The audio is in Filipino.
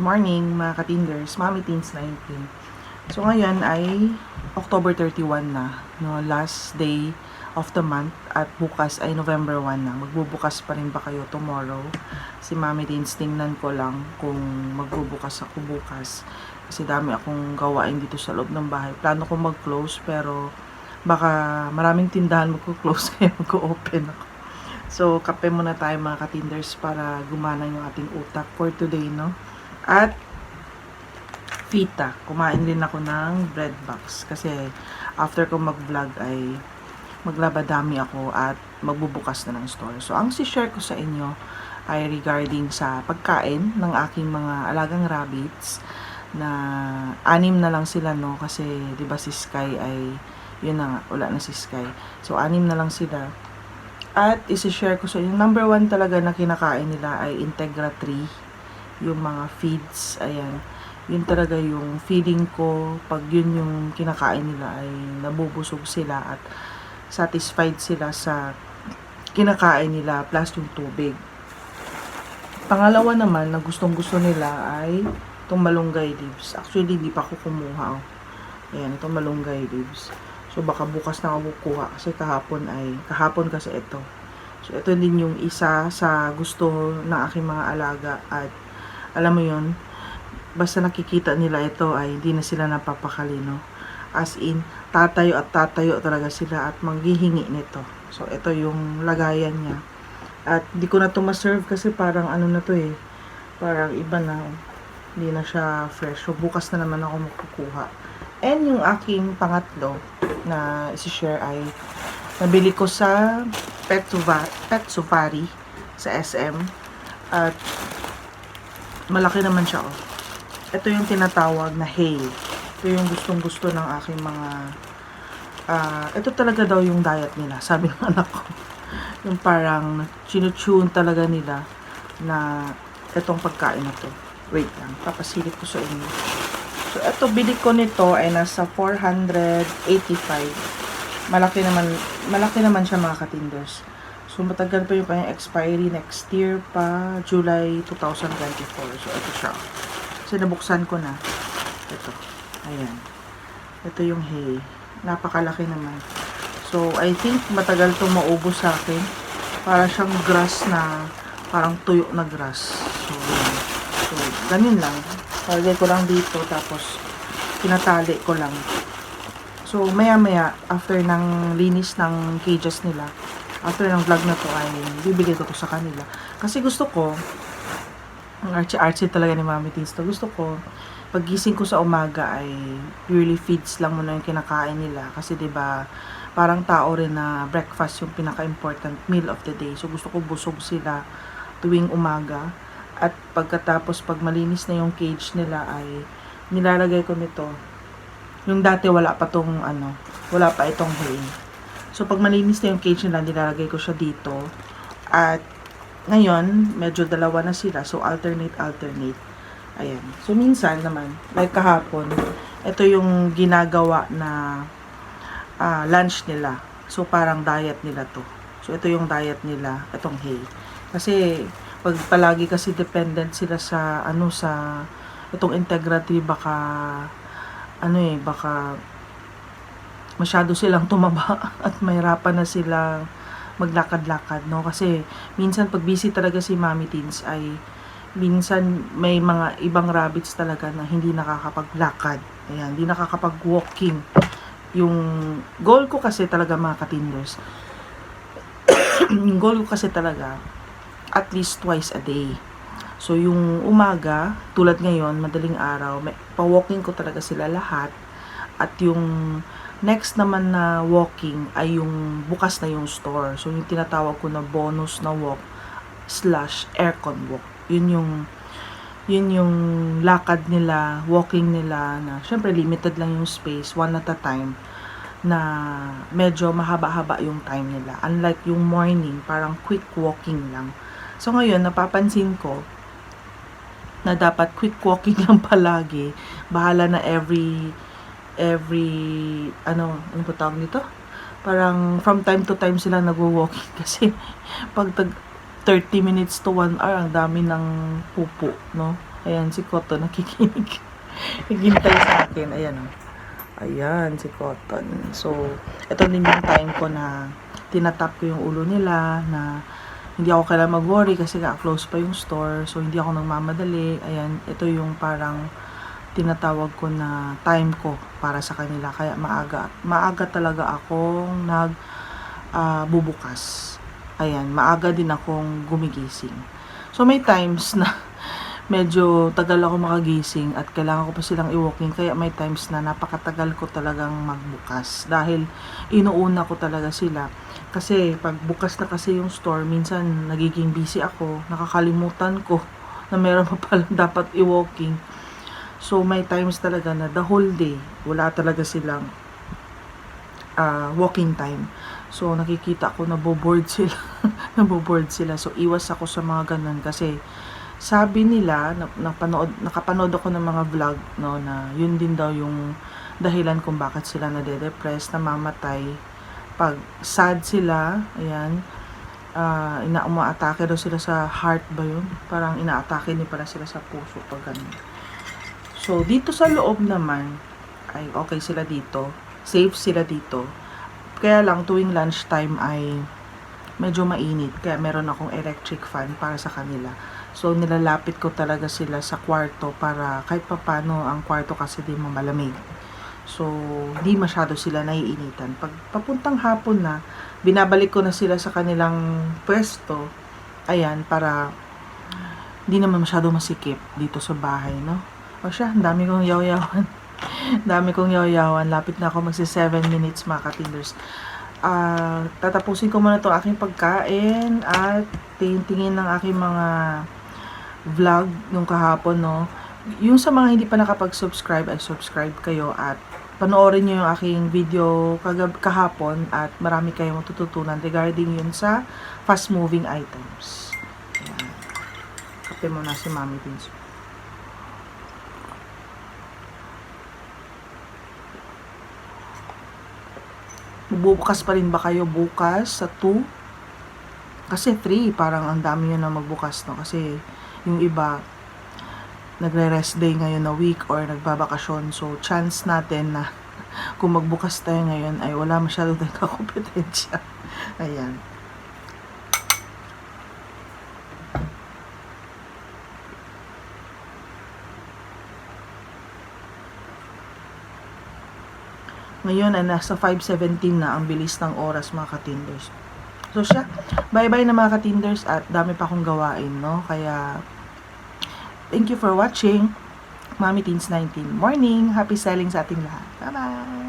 morning mga katinders, Mami Teens 19. So ngayon ay October 31 na, no, last day of the month at bukas ay November 1 na. Magbubukas pa rin ba kayo tomorrow? Si Mami Teens, tingnan ko lang kung magbubukas ako bukas. Kasi dami akong gawain dito sa loob ng bahay. Plano ko mag-close pero baka maraming tindahan magko-close kaya mag-open ako. So, kape muna tayo mga katinders para gumana yung ating utak for today, no? At pita. Kumain din ako ng bread box kasi after ko mag-vlog ay maglabadami ako at magbubukas na ng store. So, ang si-share ko sa inyo ay regarding sa pagkain ng aking mga alagang rabbits na anim na lang sila no kasi 'di ba si Sky ay yun na nga, wala na si Sky. So anim na lang sila. At isi-share ko sa inyo, number one talaga na kinakain nila ay Integra 3. Yung mga feeds, ayan. Yun talaga yung feeding ko. Pag yun yung kinakain nila ay nabubusog sila at satisfied sila sa kinakain nila plus yung tubig. Pangalawa naman na gustong gusto nila ay itong malunggay leaves. Actually, hindi pa ako kumuha. Oh. Ayan, itong malunggay leaves. So, baka bukas na ako kukuha kasi kahapon ay, kahapon kasi ito. So, ito din yung isa sa gusto ng aking mga alaga at alam mo yun, basta nakikita nila ito ay hindi na sila napapakali, no? As in, tatayo at tatayo talaga sila at manghihingi nito. So, ito yung lagayan niya. At di ko na to ma-serve kasi parang ano na to eh. Parang iba na. Hindi na siya fresh. So, bukas na naman ako makukuha. And yung aking pangatlo na isi-share ay nabili ko sa Pet, Suva, Pet Safari sa SM. At malaki naman siya oh. Ito yung tinatawag na hail. Ito yung gustong gusto ng aking mga ah ito talaga daw yung diet nila, sabi ng anak ko. Yung parang sinutune talaga nila na itong pagkain na to. Wait lang, papasilip ko sa inyo. So, ito, bili ko nito ay nasa 485. Malaki naman, malaki naman siya mga katinders. So, matagal pa yung kanyang expiry next year pa, July 2024. So, ito siya. So, nabuksan ko na. Ito. Ayan. Ito yung hay. Napakalaki naman. So, I think matagal itong maubos sa akin. Para siyang grass na, parang tuyo na grass. So, yun. So, ganun lang. Palagay ko lang dito, tapos tinatali ko lang. So, maya-maya, after ng linis ng cages nila, after ng vlog na to ay bibigay ko to sa kanila. Kasi gusto ko, ang artsy-artsy talaga ni Mami to. Gusto ko, paggising ko sa umaga ay purely feeds lang muna yung kinakain nila. Kasi ba parang tao rin na breakfast yung pinaka-important meal of the day. So gusto ko busog sila tuwing umaga. At pagkatapos, pag malinis na yung cage nila ay nilalagay ko nito. Yung dati wala pa tong ano, wala pa itong hay. So pag malinis na yung cage nila, nilalagay ko siya dito. At ngayon, medyo dalawa na sila. So, alternate, alternate. Ayan. So, minsan naman, like kahapon, ito yung ginagawa na ah, lunch nila. So, parang diet nila to. So, ito yung diet nila, itong hay. Kasi, pag palagi kasi dependent sila sa, ano, sa, itong integrity, baka, ano eh, baka, masyado silang tumaba at mahirapan na silang maglakad-lakad, no? Kasi minsan pag busy talaga si Mami Teens ay minsan may mga ibang rabbits talaga na hindi nakakapaglakad. Ayan, hindi nakakapag-walking. Yung goal ko kasi talaga mga katinders, yung goal ko kasi talaga at least twice a day. So, yung umaga, tulad ngayon, madaling araw, may, pa-walking ko talaga sila lahat. At yung next naman na walking ay yung bukas na yung store. So, yung tinatawag ko na bonus na walk slash aircon walk. Yun yung yun yung lakad nila, walking nila na syempre limited lang yung space, one at a time na medyo mahaba-haba yung time nila. Unlike yung morning, parang quick walking lang. So ngayon, napapansin ko na dapat quick walking lang palagi. Bahala na every every ano, ano ba tawag nito? Parang from time to time sila nagwo-walking kasi pag tag 30 minutes to 1 hour ang dami ng pupo, no? Ayan, si Cotton nakikinig. Naghintay sa akin. Ayan o. Ayan, si Cotton. So, ito din yung time ko na tinatap ko yung ulo nila na hindi ako kailangan mag-worry kasi nga close pa yung store. So, hindi ako nagmamadali. Ayan, ito yung parang tinatawag ko na time ko para sa kanila. Kaya maaga, maaga talaga akong nag ah, bubukas. Ayan, maaga din akong gumigising. So, may times na medyo tagal ako makagising at kailangan ko pa silang i-walking. Kaya may times na napakatagal ko talagang magbukas. Dahil inuuna ko talaga sila. Kasi pag bukas na kasi yung store, minsan nagiging busy ako. Nakakalimutan ko na meron pa pala dapat i-walking. So, may times talaga na the whole day, wala talaga silang ah, walking time. So, nakikita ko na boboard sila. Naboboard sila. So, iwas ako sa mga ganun kasi sabi nila, na, napanood, nakapanood ako ng mga vlog, no, na yun din daw yung dahilan kung bakit sila nade-depress, namamatay. Pag sad sila, ayan, uh, ina umaatake daw sila sa heart ba yun? Parang inaatake din pala sila sa puso pag ganun. So, dito sa loob naman, ay okay sila dito. Safe sila dito. Kaya lang, tuwing lunchtime ay medyo mainit. Kaya meron akong electric fan para sa kanila. So, nilalapit ko talaga sila sa kwarto para kahit papano ang kwarto kasi di malamig. So, di masyado sila naiinitan. Pag papuntang hapon na, binabalik ko na sila sa kanilang pwesto. Ayan, para di naman masyado masikip dito sa bahay, no? O siya, ang dami kong yaw-yawan. dami kong yaw-yawan. Lapit na ako magsi 7 minutes, mga katinders. Ah, tatapusin ko muna to aking pagkain at tingin ng aking mga vlog nung kahapon, no. Yung sa mga hindi pa nakapag-subscribe, ay subscribe kayo at panoorin nyo yung aking video kagab kahapon at marami kayong matututunan regarding yun sa fast-moving items. Ayan. Kape mo na si Mami Vince. Bubukas pa rin ba kayo bukas sa 2? Kasi 3, parang ang dami yun na magbukas, no? Kasi yung iba, nagre-rest day ngayon na week or nagbabakasyon. So, chance natin na kung magbukas tayo ngayon ay wala masyado tayong kakompetensya. Ayan. Ngayon ay nasa 5.17 na ang bilis ng oras mga katinders. So siya, bye-bye na mga katinders at dami pa akong gawain, no? Kaya, thank you for watching. Mami Teens 19 morning. Happy selling sa ating lahat. Bye-bye!